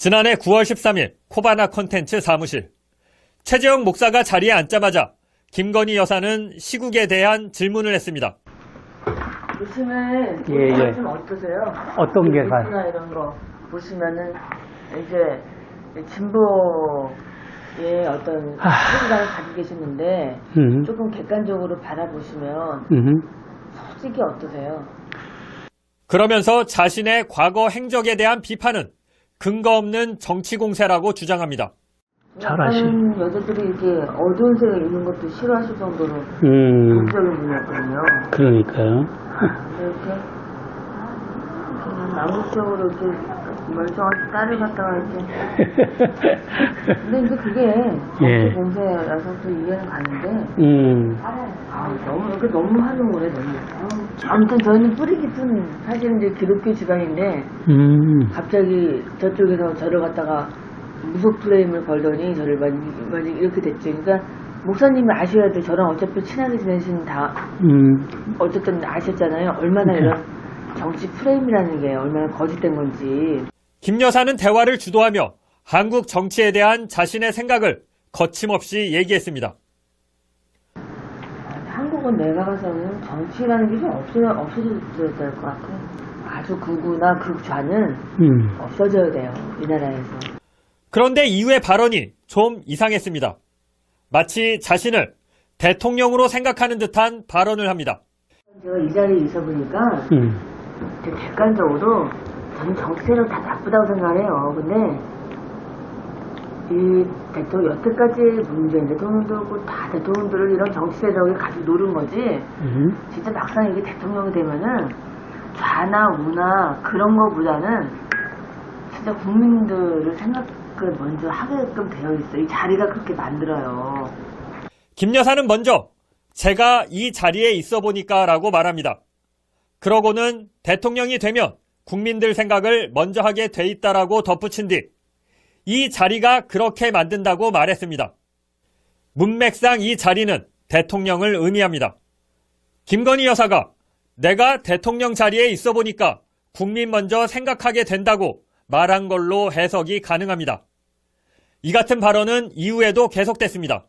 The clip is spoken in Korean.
지난해 9월 13일 코바나 컨텐츠 사무실. 최재형 목사가 자리에 앉자마자 김건희 여사는 시국에 대한 질문을 했습니다. 보시면 예, 예. 좀 어떠세요? 어떤 게 가- 뉴스나 이런 거 보시면은 이제 진보의 어떤 하. 생각을 가지고 계시는데 음, 조금 객관적으로 바라보시면 음, 솔직히 어떠세요? 그러면서 자신의 과거 행적에 대한 비판은 근거 없는 정치 공세라고 주장합니다. 잘하시- 약간은 여자들이 이렇게 어두운 색을 입는 것도 싫어하실 정도로 음, 극적인 분이었거든요. 그러니까요. 이렇게 그냥 남극적으로 이렇게 멀쩡하게 딸을 갖다가 이렇게 근데 이제 그게 예. 정치 공세라서 또 이해는 가는데 음, 아, 너무 이렇게 너무 활용을 해 너무 아우, 아무튼 저희는 뿌리 깊은 사실은 이제 기독교 집안인데 음, 갑자기 저쪽에서 저를 갖다가 무속 프레임을 걸더니 저를 많이, 많이 이렇게 됐죠 그러니까 목사님이 아셔야 돼. 저랑 어차피 친하게 지내신 다 음, 어쨌든 아셨잖아요. 얼마나 네. 이런 정치 프레임이라는 게 얼마나 거짓된 건지. 김 여사는 대화를 주도하며 한국 정치에 대한 자신의 생각을 거침없이 얘기했습니다. 한국은 내가 봐서는 정치라는 게 좀 없어, 없어져야 될 것 같아요. 아주 극우나 극좌는 음, 없어져야 돼요. 이 나라에서. 그런데 이후의 발언이 좀 이상했습니다. 마치 자신을 대통령으로 생각하는 듯한 발언을 합니다. 제가 이 자리에 있어 보니까 음, 객관적으로 저는 정치 세력 다 나쁘다고 생각해요. 근데 이 대통령, 여태까지 문재인 대통령도 그렇고 다 대통령들을 이런 정치 세력이 가지고 노린 거지 음, 진짜 막상 이게 대통령이 되면은 좌나 우나 그런 거보다는 진짜 국민들을 생각을 먼저 하게끔 되어 있어. 이 자리가 그렇게 만들어요. 김 여사는 먼저 제가 이 자리에 있어 보니까 라고 말합니다. 그러고는 대통령이 되면 국민들 생각을 먼저 하게 돼 있다라고 덧붙인 뒤 이 자리가 그렇게 만든다고 말했습니다. 문맥상 이 자리는 대통령을 의미합니다. 김건희 여사가 내가 대통령 자리에 있어 보니까 국민 먼저 생각하게 된다고 말한 걸로 해석이 가능합니다. 이 같은 발언은 이후에도 계속됐습니다.